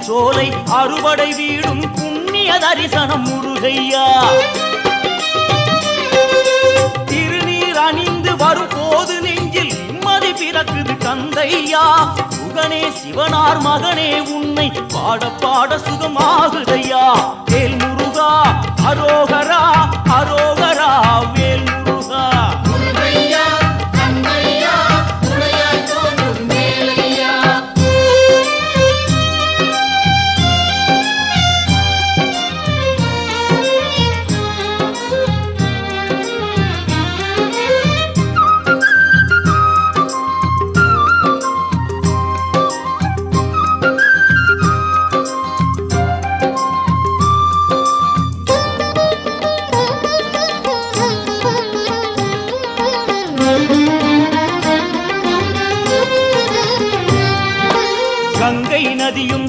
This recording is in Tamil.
சோலை அறுவடை வீடும் புண்ணிய தரிசனம் முருகையா. திருநீர் அணிந்து வரும் போது நெஞ்சில் நிம்மதி பிறக்குது தந்தையா. சுகனே சிவனார் மகனே உன்னை பாட பாட சுகமாகுதையா. வேல் முருகா அரோகரா கங்கை நதியும்